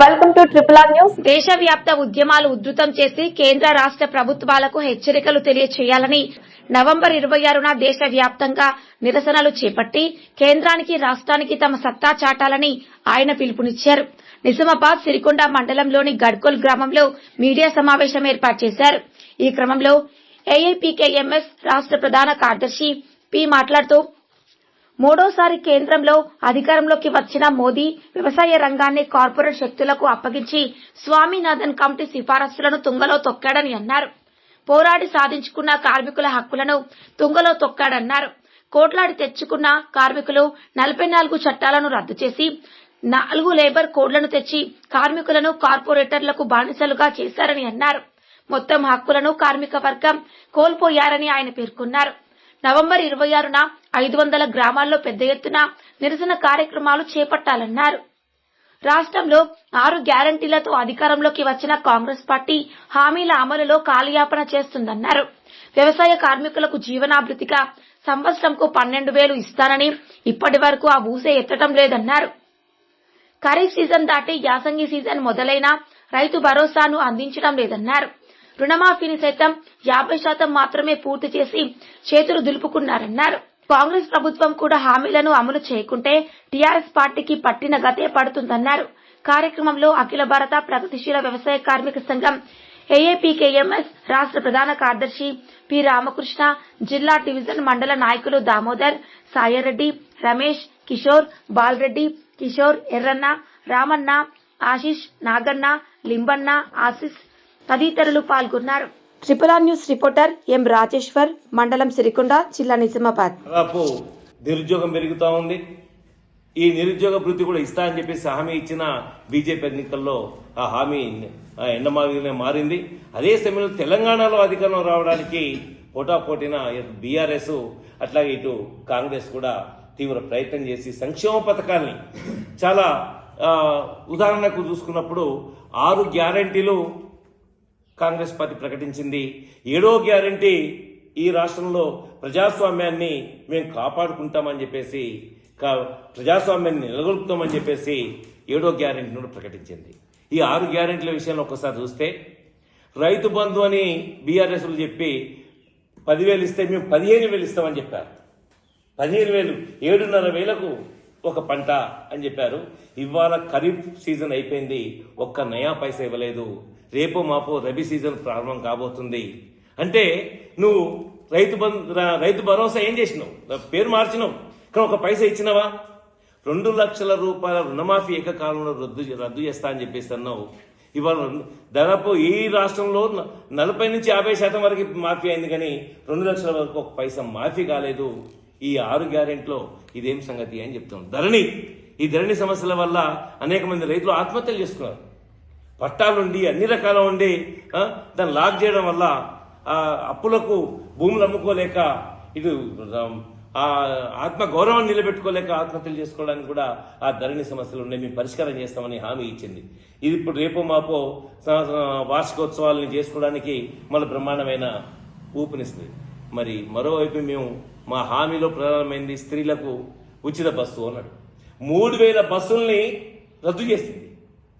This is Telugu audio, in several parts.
Welcome to triple R news దేశవ్యాప్త ఉద్యమాలు ఉధృతం చేసి కేంద్ర రాష్ట్ర ప్రభుత్వాలకు హెచ్చరికలు తెలియచేయాలని నవంబర్ ఇరవై ఆరున దేశవ్యాప్తంగా నిరసనలు చేపట్టి కేంద్రానికి రాష్ట్రానికి తమ సత్తా చాటాలని ఆయన పిలుపునిచ్చారు. నిజామాబాద్ సిరికొండ మండలంలోని గడ్కోల్ గ్రామంలో మీడియా సమావేశం ఏర్పాటు చేశారు. ఈ క్రమంలో ఏఐపీకేఎంఎస్ రాష్ట్ర ప్రధాన కార్యదర్శి పి మాట్లాడుతూ మూడోసారి కేంద్రంలో అధికారంలోకి వచ్చిన మోదీ వ్యవసాయ రంగాన్ని కార్పొరేట్ శక్తులకు అప్పగించి స్వామినాథన్ కమిటీ సిఫారసులను తుంగలో తొక్కాడని అన్నారు. పోరాడి సాధించుకున్న కార్మికుల హక్కులను తుంగలో తొక్కాడన్నారు. కోట్లాడి తెచ్చుకున్న కార్మికులు నలభై నాలుగు చట్టాలను రద్దు చేసి నాలుగు లేబర్ కోడ్లను తెచ్చి కార్మికులను కార్పొరేటర్లకు బానిసలుగా చేశారని అన్నారు. మొత్తం హక్కులను కార్మిక వర్గం కోల్పోయారని ఆయన పేర్కొన్నారు. నవంబర్ ఇరవై ఆరున ఐదు వందల గ్రామాల్లో పెద్ద ఎత్తున నిరసన కార్యక్రమాలు చేపట్టాలన్నారు. రాష్ట్రంలో ఆరు గ్యారంటీలతో అధికారంలోకి వచ్చిన కాంగ్రెస్ పార్టీ హామీల అమలులో కాలయాపన చేస్తుందన్నారు. వ్యవసాయ కార్మికులకు జీవనాభృతిగా సంవత్సరంకు పన్నెండు వేలు ఇస్తానని ఇప్పటి వరకు ఆ ఊసే ఎత్తడం లేదన్నారు. ఖరీఫ్ సీజన్ దాటి యాసంగి సీజన్ మొదలైనా రైతు భరోసాను అందించడం లేదన్నారు. రుణమాఫీని సైతం యాభై శాతం మాత్రమే పూర్తి చేసి చేతులు దులుపుకున్నారన్నారు. కాంగ్రెస్ ప్రభుత్వం కూడా హామీలను అమలు చేయకుంటే టీఆర్ఎస్ పార్టీకి పట్టిన గతే పడుతుందన్నారు. కార్యక్రమంలో అఖిల భారత ప్రగతిశీల వ్యవసాయ కార్మిక సంఘం ఏఏపీకేఎంఎస్ రాష్ట్ర ప్రధాన కార్యదర్శి పి రామకృష్ణ జిల్లా డివిజన్ మండల నాయకులు దామోదర్ సాయరెడ్డి రమేష్ కిషోర్ బాలరెడ్డి కిషోర్ ఎర్రన్న రామన్న ఆశిష్ నాగన్న లింబన్న ఆశిష్ తదితరులు పాల్గొన్నారు. Triple R news reporter M Rajeshwar మండలం సిరికొండ జిల్లా నిజామాబాద్ దాదాపు నిరుద్యోగం పెరుగుతా ఉంది. ఈ నిరుద్యోగ వృత్తి కూడా ఇస్తా అని చెప్పేసి హామీ ఇచ్చిన బీజేపీ ఎన్నికల్లో ఆ హామీ ఆ ఎండమావిగానే మారింది. అదే సమయంలో తెలంగాణలో అధికారం రావడానికి పోటాపోటీన బీఆర్ఎస్ అట్లాగే ఇటు కాంగ్రెస్ కూడా తీవ్ర ప్రయత్నం చేసి సంక్షేమ పథకాల్ని చాలా ఉదాహరణకు చూసుకున్నప్పుడు ఆరు గ్యారంటీలు కాంగ్రెస్ పార్టీ ప్రకటించింది. ఏడో గ్యారంటీ ఈ రాష్ట్రంలో ప్రజాస్వామ్యాన్ని మేము కాపాడుకుంటామని చెప్పేసి కా- ప్రజాస్వామ్యాన్ని నిలగొల్పుతామని చెప్పేసి ఏడో గ్యారంటీని ప్రకటించింది. ఈ ఆరు గ్యారంటీల విషయంలో ఒకసారి చూస్తే రైతు బంధు అని బీఆర్ఎస్లు చెప్పి పదివేలు ఇస్తే మేము పదిహేను వేలు ఇస్తామని చెప్పారు. పదిహేను వేలు ఏడున్నర వేలకు ఒక పంట అని చెప్పారు. ఇవాళ ఖరీఫ్ సీజన్ అయిపోయింది. ఒక్క నయా పైసా ఇవ్వలేదు. రేపు మాపో రబీ సీజన్ ప్రారంభం కాబోతుంది. అంటే నువ్వు రైతు రైతు భరోసా ఏం చేసినావు? పేరు మార్చినావు. కానీ ఒక పైసా ఇచ్చినావా? రెండు లక్షల రూపాయల రుణమాఫీ ఏకకాలంలో రద్దు రద్దు చేస్తా అని చెప్పేసి అన్నావు. ఇవాళ దాదాపు ఈ రాష్ట్రంలో నలభై నుంచి యాభై శాతం వరకు మాఫీ అయింది కానీ రెండు లక్షల వరకు ఒక పైసా మాఫీ కాలేదు. ఈ ఆరు గ్యారెంట్లో ఇదేం సంగతి అని చెప్తాం. ధరణి ఈ ధరణి సమస్యల వల్ల అనేక మంది రైతులు ఆత్మహత్యలు చేసుకున్నారు. పట్టాలుండి అన్ని రకాల ఉండి దాన్ని లాక్ చేయడం వల్ల ఆ అప్పులకు భూములు అమ్ముకోలేక ఇటు ఆ ఆత్మ గౌరవాన్ని నిలబెట్టుకోలేక ఆత్మహత్యలు చేసుకోవడానికి కూడా ఆ ధరణి సమస్యలు ఉన్నాయి. మేము పరిష్కారం చేస్తామని హామీ ఇచ్చింది. ఇది ఇప్పుడు రేపు మాపో స- వార్షికోత్సవాలని చేసుకోవడానికి మళ్ళీ బ్రహ్మాండమైన ఊపునిస్తుంది. మరి మరోవైపు మేము మా హామీలో ప్రారంభమైంది స్త్రీలకు ఉచిత బస్సు అన్నాడు. మూడు వేల బస్సుల్ని రద్దు చేసింది.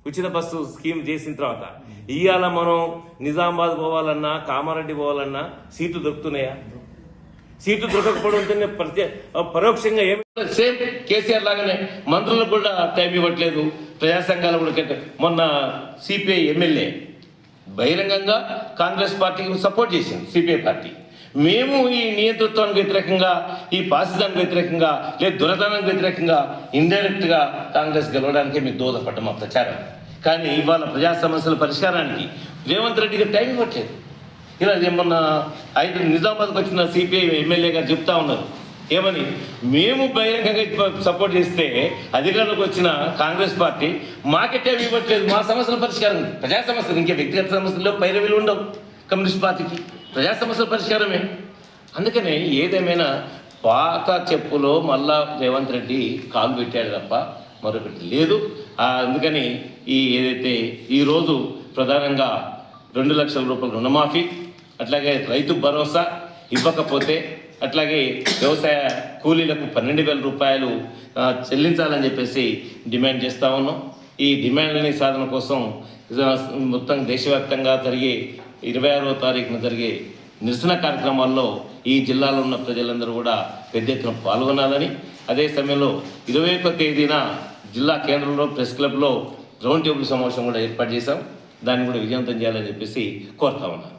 ఉచిత బస్సు స్కీమ్ చేసిన తర్వాత ఇవాళ మనం నిజామాబాద్ పోవాలన్నా కామారెడ్డి పోవాలన్నా సీట్లు దొరుకుతున్నాయా? సీట్లు దొరకకపోవడం ప్రత్యే పరోక్షంగా ఏమి సేమ్ కేసీఆర్ లాగానే మంత్రులకు కూడా టైం ఇవ్వట్లేదు ప్రజా సంఘాలు కూడా మొన్న సిపిఐ ఎమ్మెల్యే బహిరంగంగా కాంగ్రెస్ పార్టీకి సపోర్ట్ చేసింది సిపిఐ పార్టీ. మేము ఈ నియంతృత్వానికి వ్యతిరేకంగా ఈ పాసిదానికి వ్యతిరేకంగా లేదా దురదనానికి వ్యతిరేకంగా ఇండైరెక్ట్గా కాంగ్రెస్ గెలవడానికే మీకు దోహదపడ్డం మా ప్రచారం. కానీ ఇవాళ ప్రజా సమస్యల పరిష్కారానికి రేవంత్ రెడ్డికి టైం ఇవ్వట్లేదు. ఇలా మొన్న ఐదు నిజామాబాద్కి వచ్చిన సిపిఐ ఎమ్మెల్యే గారు చెప్తా ఉన్నారు. ఏమని? మేము బహిరంగంగా సపోర్ట్ చేస్తే అధికారంలోకి వచ్చిన కాంగ్రెస్ పార్టీ మాకెట్టే ఇవ్వట్లేదు. మా సమస్యల పరిష్కారం ప్రజా సమస్యలు ఇంకా వ్యక్తిగత సమస్యల్లో పైరవీలు ఉండవు కమ్యూనిస్ట్ పార్టీకి. ప్రజా సమస్యల పరిష్కారమే. అందుకనే ఏదేమైనా పాత చెప్పులో మళ్ళా రేవంత్ రెడ్డి కాలు పెట్టాడు తప్ప మరొకటి లేదు. అందుకని ఈ ఏదైతే ఈరోజు ప్రధానంగా రెండు లక్షల రూపాయల రుణమాఫీ అట్లాగే రైతు భరోసా ఇవ్వకపోతే అట్లాగే వ్యవసాయ కూలీలకు పన్నెండు వేల రూపాయలు చెల్లించాలని చెప్పేసి డిమాండ్ చేస్తూ ఉన్నాం. ఈ డిమాండ్ని సాధన కోసం మొత్తం దేశవ్యాప్తంగా జరిగే ఇరవై ఆరో తారీఖున జరిగే నిరసన కార్యక్రమాల్లో ఈ జిల్లాలో ఉన్న ప్రజలందరూ కూడా పెద్ద ఎత్తున పాల్గొనాలని అదే సమయంలో ఇరవై ఒక్క తేదీన జిల్లా కేంద్రంలో ప్రెస్ క్లబ్లో రౌండ్ టేబుల్ సమావేశం కూడా ఏర్పాటు చేశాం. దాన్ని కూడా విజయవంతం చేయాలని చెప్పేసి కోరుతా ఉన్నాను.